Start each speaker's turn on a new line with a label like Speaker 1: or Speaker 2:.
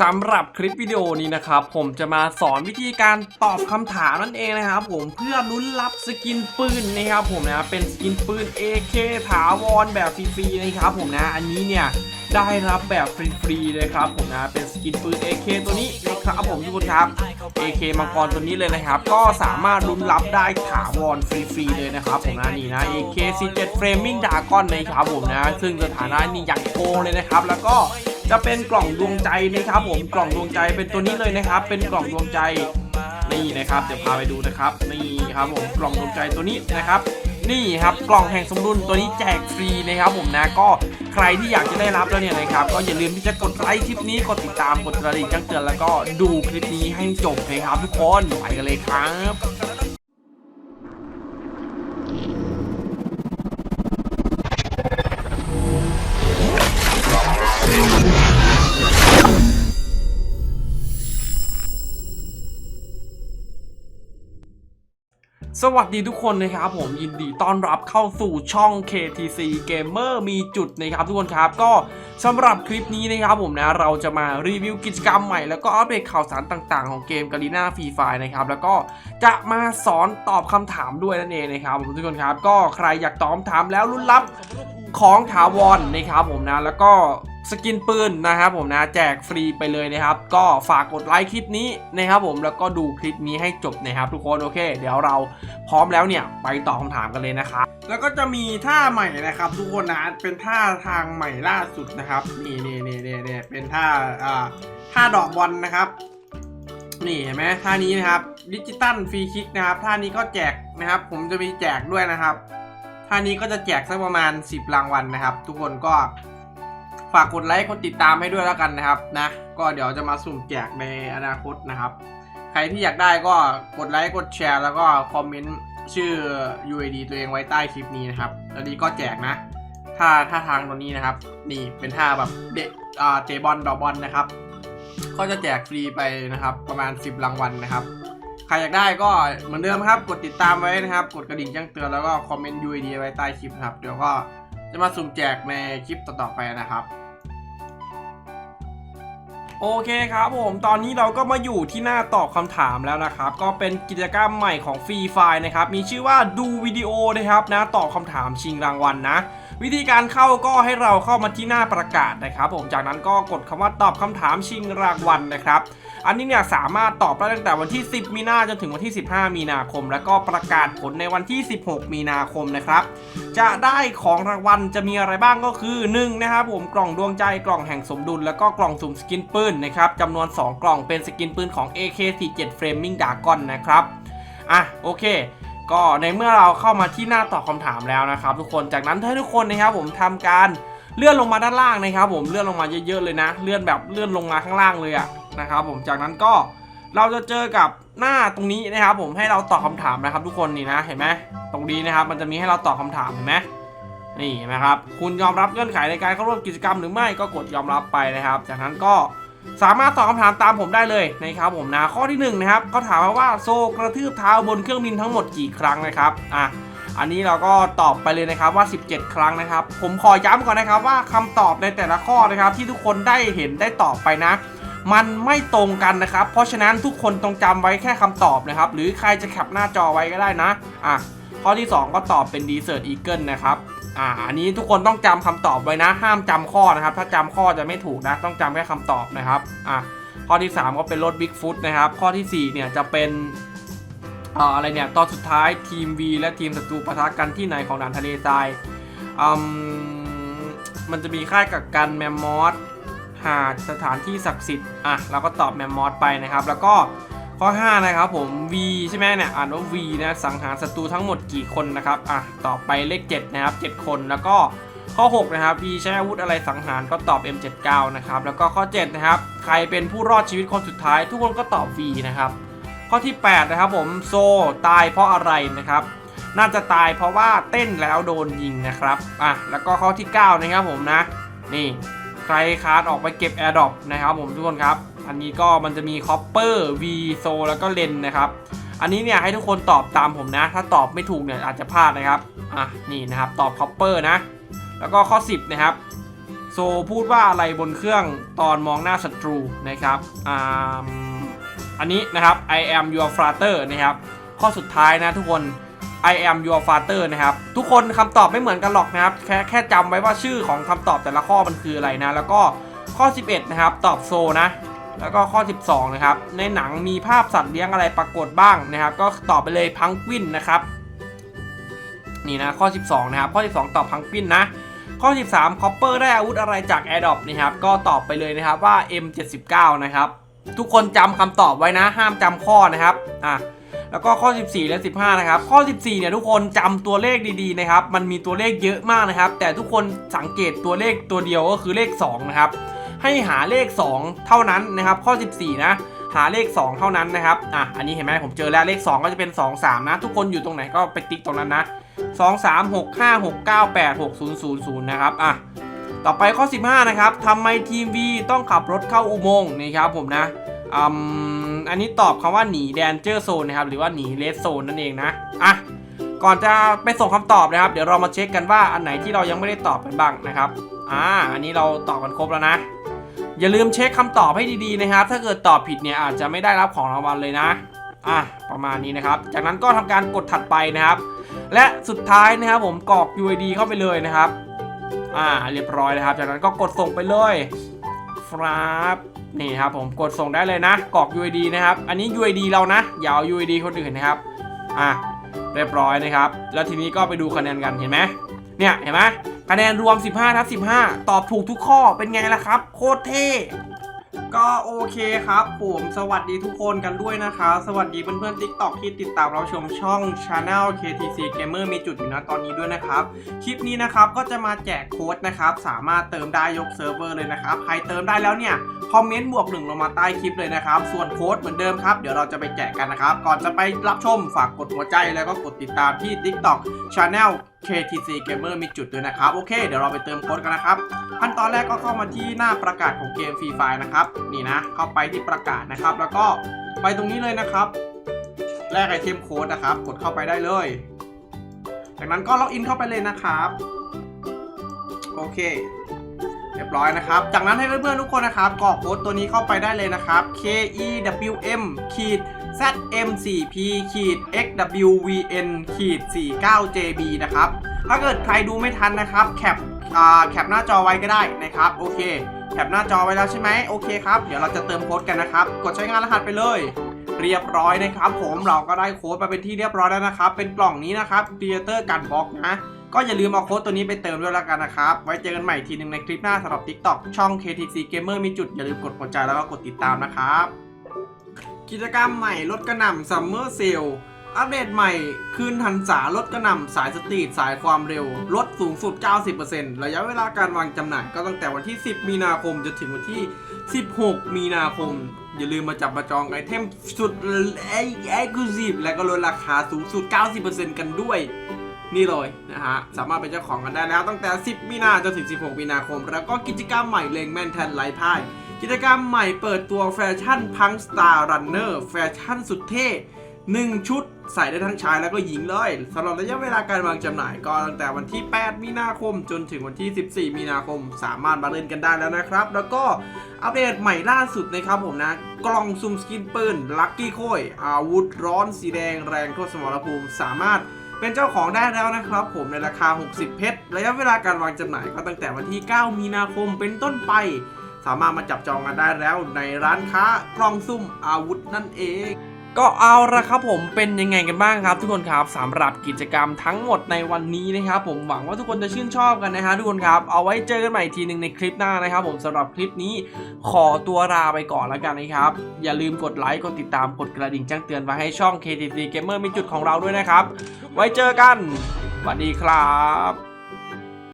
Speaker 1: สำหรับคลิปวิดีโอนี้นะครับ ผมจะมาสอนวิธีการตอบคำถามนั่นเองนะครับผมเพื่อลุ้นรับสกินปืนนะครับผมนะเป็นสกินปืน AK ถาวรแบบฟรีๆนะครับผมนะอันนี้เนี่ยได้รับแบบฟรีๆเลยครับผมนะเป็นสกินปืน AK ตัวนี้นะครับผมทุกคนครับ AK มังกรตัวนี้เลยนะครับ ก็สามารถลุ้นรับได้ถาวรฟรีๆเลยนะครับผมนะนี่นะ AK C7 Framing Dragon นะครับผมนะ ซึ่งสถานะนี่อย่างโกงเลยนะครับ แล้วก็ จะเป็นกล่องดวงใจนะครับผมกล่องดวงใจเป็นตัวนี้เลยนะครับ เป็นกล่องดวงใจนี่นะครับเดี๋ยวพาไปดูนะครับนี่ครับผมกล่องดวงใจตัวนี้นะครับนี่ครับกล่องแห่งสมดุลตัวนี้แจกฟรีนะครับผมนะก็ใครที่อยากจะได้รับแล้วเนี่ยนะครับก็อย่าลืมที่จะกดไลค์คลิปนี้กดติดตามกดกระดิ่งแจ้งเตือนแล้วก็ดูคลิปนี้ให้จบนะครับทุกคนไปกันเลยครับ สวัสดีทุกคนนะครับผมยินดีต้อนรับเข้าสู่ช่อง KTC Gamer มีจุดนะครับทุกคนครับก็สำหรับคลิปนี้นะครับผมนะเราจะมารีวิวกิจกรรมใหม่แล้วก็อัปเดตข่าวสารต่างๆของเกมกาลีน่าฟรีไฟนะครับแล้วก็จะมาสอนตอบคำถามด้วยนั่นเองนะครับผมทุกคนครับก็ใครอยากตอบคำถามแล้วรุ่นรับ ของถาวรนะครับผมนะแล้วก็สกินปืนนะครับผมนะแจกฟรีไปเลยนะครับ ก็ฝากกดไลค์คลิปนี้นะครับผมแล้วก็ดูคลิปนี้ให้จบนะครับทุกคนโอเค เดี๋ยวเราพร้อมแล้วเนี่ยไปตอบคำถามกันเลยนะครับแล้วก็จะมีท่าใหม่นะครับทุกคนนะเป็นท่าทางใหม่ล่าสุดนะครับนี่นี่นี่นี่นี่เป็นท่าอ่าท่าดอกบอลนะครับนี่เห็นไหมท่านี้นะครับดิจิตัลฟรีคิกนะครับท่านี้ก็แจกนะครับ ผมจะมีแจกด้วยนะครับ ท่านี้ก็จะแจกสักประมาณ 10 รางวัลนะครับ ทุกคนก็ฝากกดไลค์กดติดตามให้ด้วยแล้วกันนะครับนะก็เดี๋ยวจะมาสุ่มแจกในอนาคตนะครับ ใครที่อยากได้ก็กดไลค์กดแชร์ แล้วก็คอมเมนต์ชื่อ UID ตัวเองไว้ใต้คลิปนี้นะครับแล้วนี้ก็แจกนะถ้าถ้าทางตัวนี้นะครับ นี่เป็นท่าแบบเดะเตะบอลดอกบอลนะครับ ก็จะแจกฟรีไปนะครับ ประมาณ 10 รางวัลนะครับ ใครอยากได้ก็เหมือนเดิมครับกดติดตามไว้นะครับ กดกระดิ่งแจ้งเตือนแล้วก็คอมเมนต์ UID ไว้ใต้คลิปนะครับ เดี๋ยวก็จะมาสุ่มแจกในคลิปต่อๆไปนะครับ โอเคครับผมตอนนี้เราก็มาอยู่ที่หน้าตอบคำถามแล้วนะครับ ก็เป็นกิจกรรมใหม่ของฟรีไฟนะครับ มีชื่อว่าดูวิดีโอนะครับนะตอบคำถามชิงรางวัลนะวิธีการเข้าก็ให้เราเข้ามาที่หน้าประกาศนะครับ ผมจากนั้นก็กดคำว่าตอบคำถามชิงรางวัลนะครับ อันนี้เนี่ยสามารถตอบได้ตั้งแต่วันที่ 10 มีนาจนถึงวันที่ 15 มีนาคม แล้วก็ประกาศผลในวันที่ 16 มีนาคมนะครับ จะได้ของรางวัลจะมีอะไรบ้างก็คือ1นะครับผมกล่องดวงใจกล่องแห่งสมดุล แล้วก็กล่องสุ่มสกินปืนนะครับจำนวน 2 กล่องเป็นสกินปืนของ AK47 Framing Dragon นะครับอะโอเคก็ในเมื่อเราเข้ามาที่หน้าตอบคำถามแล้วนะครับ ทุกคนจากนั้นถ้าทุกคนนะครับผมทำการเลื่อนลงมาด้านล่างนะครับ ผมเลื่อนลงมาเยอะๆเลยนะ เลื่อนแบบเลื่อนลงมาข้างล่างเลยอะ นะครับผมจากนั้นก็เราจะเจอกับหน้าตรงนี้นะครับ ผมให้เราตอบคำถามนะครับ ทุกคนนี่นะเห็นไหมตรงนี้นะครับ มันจะมีให้เราตอบคำถามเห็นไหมนี่เห็นไหมครับคุณยอมรับเงื่อนไขในการเข้าร่วมกิจกรรมหรือไม่ก็กดยอมรับไปนะครับ จากนั้นก็สามารถตอบคำถามตามผมได้เลยนะครับผมนะข้อที่หนึ่งนะครับเขาถามมาว่าโซกระทืบเท้าบนเครื่องบินทั้งหมดกี่ครั้งนะครับอะอันนี้เราก็ตอบไปเลยนะครับว่า 17 ครั้งนะครับ ผมขอย้ำก่อนนะครับว่าคำตอบในแต่ละข้อนะครับ ที่ทุกคนได้เห็นได้ตอบไปนะ มันไม่ตรงกันนะครับ เพราะฉะนั้นทุกคนต้องจำไว้แค่คำตอบนะครับ หรือใครจะแคปหน้าจอไว้ก็ได้นะ อะ ข้อที่ 2 ก็ตอบเป็น Desert Eagle นะครับ อ่า อันนี้ทุกคนต้องจำคำตอบไว้นะ ห้ามจำข้อนะครับ ถ้าจำข้อจะไม่ถูกนะ ต้องจำแค่คำตอบนะครับ อะ ข้อที่ 3 ก็เป็นรถ Bigfoot นะครับ ข้อทีสี่4 เนี่ยจะเป็นอ่ออะไรเนี่ยตอนสุดท้ายทีม V และทีมศัตรูปะทะกันที่ไหนของด่านทะเลทรายอืมมันจะมีค่ายกักกันแมมมอส หาดสถานที่ศักดิ์สิทธิ์อะเราก็ตอบแมมมอสไปนะครับ แล้วก็ข้อ 5 นะครับผม V ใช่ไหมเนี่ยอ่านว่า V นะสังหารศัตรูทั้งหมดกี่คนนะครับอะตอบไปเลข 7 นะครับ 7 คนแล้วก็ข้อ 6 นะครับ V ใช้อาวุธอะไรสังหารก็ตอบ M79 นะครับแล้วก็ข้อ 7 นะครับ ใครเป็นผู้รอดชีวิตคนสุดท้าย ทุกคนก็ตอบ V นะครับข้อที่ 8 นะครับผมโซตายเพราะอะไรนะครับ น่าจะตายเพราะว่าเต้นแล้วโดนยิงนะครับอะแล้วก็ข้อที่ 9 นะครับผมนะนี่ ใครคาร์ดออกไปเก็บ Air d r o p นะครับผมทุกคนครับ อันนี้ก็มันจะมีคอปเปอร์วีโซแล้วก็เลนนะครับอันนี้เนี่ยให้ทุกคนตอบตามผมนะ ถ้าตอบไม่ถูกเนี่ยอาจจะพลาดนะครับอะนี่นะครับตอบคอปเปอร์นะ แล้วก็ข้อ 10 นะครับโซโซพูดว่าอะไรบนเครื่องตอนมองหน้าศัตรูนะครับอ่าอันนี้นะครับ I am your father นะครับ ข้อสุดท้ายนะทุกคน I am your father นะครับ ทุกคนคำตอบไม่เหมือนกันหรอกนะครับ แค่แค่จำไว้ว่าชื่อของคำตอบแต่ละข้อมันคืออะไรนะ แล้วก็ข้อ 11 นะครับ ตอบโซนะ แล้วก็ข้อ 12 นะครับ ในหนังมีภาพสัตว์เลี้ยงอะไรปรากฏบ้างนะครับ ก็ตอบไปเลยพังกวินนะครับนี่นะข้อ 12 นะครับ ข้อ 12 ตอบพังกวินนะ ข้อ 13คอปเปอร์ได้อาวุธอะไรจาก a อ d o p นะครับ ก็ตอบไปเลยนะครับว่า M79 นะครับ ทุกคนจำคำตอบไว้นะ ห้ามจำข้อนะครับอะ แล้วก็ข้อ 14 และ 15 นะครับ ข้อ 14 เนี่ยทุกคนจำตัวเลขดีๆนะครับ มันมีตัวเลขเยอะมากนะครับ แต่ทุกคนสังเกตตัวเลขตัวเดียวก็คือเลข 2 นะครับ ให้หาเลข 2 เท่านั้นนะครับ ข้อ 14 นะหาเลข 2 เท่านั้นนะครับ อะ อันนี้เห็นไหมผมเจอแล้วเลข 2 ก็จะเป็น 2 3 นะ ทุกคนอยู่ตรงไหนก็ไปติ๊กตรงนั้นนะ 2 3 6 5 6 9 8 6 0 0 0 นะครับ อะ ต่อไปข้อ 15 นะครับทำไมทีม V ต้องขับรถเข้าอุโมงค์นี่ครับผมนะ อืม อันนี้ตอบคำว่าหนีแดนเจอร์โซนนะครับหรือว่าหนีเลสโซนนั่นเองนะอะก่อนจะไปส่งคำตอบนะครับ เดี๋ยวเรามาเช็คกันว่าอันไหนที่เรายังไม่ได้ตอบกันบ้างนะครับอ่าอันนี้เราตอบกันครบแล้วนะ อย่าลืมเช็คคำตอบให้ดีๆนะครับ ถ้าเกิดตอบผิดเนี่ยอาจจะไม่ได้รับของรางวัลเลยนะอะประมาณนี้นะครับ จากนั้นก็ทำการกดถัดไปนะครับ และสุดท้ายนะครับผมกรอก UID เข้าไปเลยนะครับอ่าเรียบร้อยนะครับ จากนั้นก็กดส่งไปเลย ครับนี่ครับผมกดส่งได้เลยนะกรอก UID นะครับ อันนี้ UID เรานะอย่าเอา UID คนอื่นนะครับอะเรียบร้อยนะครับ แล้วทีนี้ก็ไปดูคะแนนกันเห็นไหมเนี่ยเห็นไหมคะแนนรวม 15ทับ15 ตอบถูกทุกข้อเป็นไงล่ะครับ โคตรเท่ ก็โอเคครับผมสวัสดีทุกคนกันด้วยนะคะ สวัสดีเพื่อนๆ TikTok ที่ติดตามเราชมช่อง Channel KTC Gamer มีจุดอยู่นะตอนนี้ด้วยนะครับ คลิปนี้นะครับก็จะมาแจกโค้ดนะครับ สามารถเติมได้ยกเซิร์ฟเวอร์เลยนะครับ ใครเติมได้แล้วเนี่ย คอมเมนต์บวกหนึ่งลงมาใต้คลิปเลยนะครับ ส่วนโค้ดเหมือนเดิมครับ เดี๋ยวเราจะไปแจกกันนะครับ ก่อนจะไปรับชมฝากกดหัวใจแล้วก็กดติดตามที่ TikTok Channel KTC Gamer มีจุดด้วยนะครับ โอเค เดี๋ยวเราไปเติมโค้ดกันนะครับขั้นตอนแรกก็เข้ามาที่หน้าประกาศของเกมฟรีไฟนะครับนี่นะ เข้าไปที่ประกาศนะครับ แล้วก็ไปตรงนี้เลยนะครับแลกไอเทมโค้ดนะครับ กดเข้าไปได้เลย จากนั้นก็ล็อกอินเข้าไปเลยนะครับ โอเค เรียบร้อยนะครับ จากนั้นให้เพื่อนๆทุกคนนะครับกรอกโค้ดตัวนี้เข้าไปได้เลยนะครับ K E W M ขีด Z M 4 P ขีด X W V N ขีด49 J B นะครับ ถ้าเกิดใครดูไม่ทันนะครับ แคปแคปหน้าจอไว้ก็ได้นะครับ โอเค แคปหน้าจอไว้แล้วใช่ไหมโอเคครับ เดี๋ยวเราจะเติมโค้ดกันนะครับ กดใช้งานรหัสไปเลย เรียบร้อยนะครับ ผมเราก็ได้โค้ดมาเป็นที่เรียบร้อยแล้วนะครับ เป็นกล่องนี้นะครับ Creator การบล็อกนะ ก็อย่าลืมเอาโค้ดตัวนี้ไปเติมด้วยล้วกันนะครับ ไว้เจอกันใหม่ทีหนึ่งในคลิปหน้าสำหรับ TikTok ช่อง KTC Gamer มีจุดอย่าลืมกดหัวใจแล้วก็กดติดตามนะครับ กิจกรรมใหม่ลดกระหน่ำ Summer Sale อัปเดตใหม่คืนหันษาลดกระหน่ำสายสตรีทสายความเร็ว ลดสูงสุด 90%ระยะเวลาการวางจำหน่ายก็ตั้งแต่วันที่ 10 มีนาคมจนถึงวันที่ 16 มีนาคม อย่าลืมมาจับมาจองไอเทมสุดเอ็กซ์คลูซีฟและก็ลดราคาสูงสุด 90%กันด้วย นี่เลยนะฮะ สามารถเป็นเจ้าของกันได้แล้วตั้งแต่ 10 มีนาจนถึง 16 มีนาคม แล้วก็กิจกรรมใหม่เลงแมนแทนไลท์พ่าย กิจกรรมใหม่เปิดตัวแฟชั่นพังสตาร์รันเนอร์แฟชั่นสุดเท่1 ชุดใส่ได้ทั้งชายแล้วก็หญิงเลยสำหรับระยะเวลาการวางจำหน่ายก็ตั้งแต่วันที่ 8 มีนาคมจนถึงวันที่ 14 มีนาคม สามารถมาเล่นกันได้แล้วนะครับ แล้วก็อัปเดตใหม่ล่าสุดนะครับผมนะ กล่องซุ่มสกินปืนลัคกี้โคยอาวุธร้อนสีแดงแรงทั่วสมรภูมิสามารถ เป็นเจ้าของได้แล้วนะครับ ผมในราคา 60 เพชรระยะเวลาการวางจำหน่ายก็ตั้งแต่วันที่ 9 มีนาคมเป็นต้นไป สามารถมาจับจองกันได้แล้วในร้านค้ากล่องซุ่มอาวุธนั่นเอง ก็เอาละครับผมเป็นยังไงกันบ้างครับ ทุกคนครับสำหรับกิจกรรมทั้งหมดในวันนี้นะครับผมหวังว่าทุกคนจะชื่นชอบกันนะฮะทุกคนครับเอาไว้เจอกันใหม่อีกทีหนึ่งในคลิปหน้านะครับ ผมสำหรับคลิปนี้ขอตัวลาไปก่อนแล้วกันนะครับอย่าลืมกดไลค์กดติดตามกดกระดิ่งแจ้งเตือนไว้ให้ช่อง KTC Gamer มีจุดของเราด้วยนะครับ ไว้เจอกันสวัสดีครับ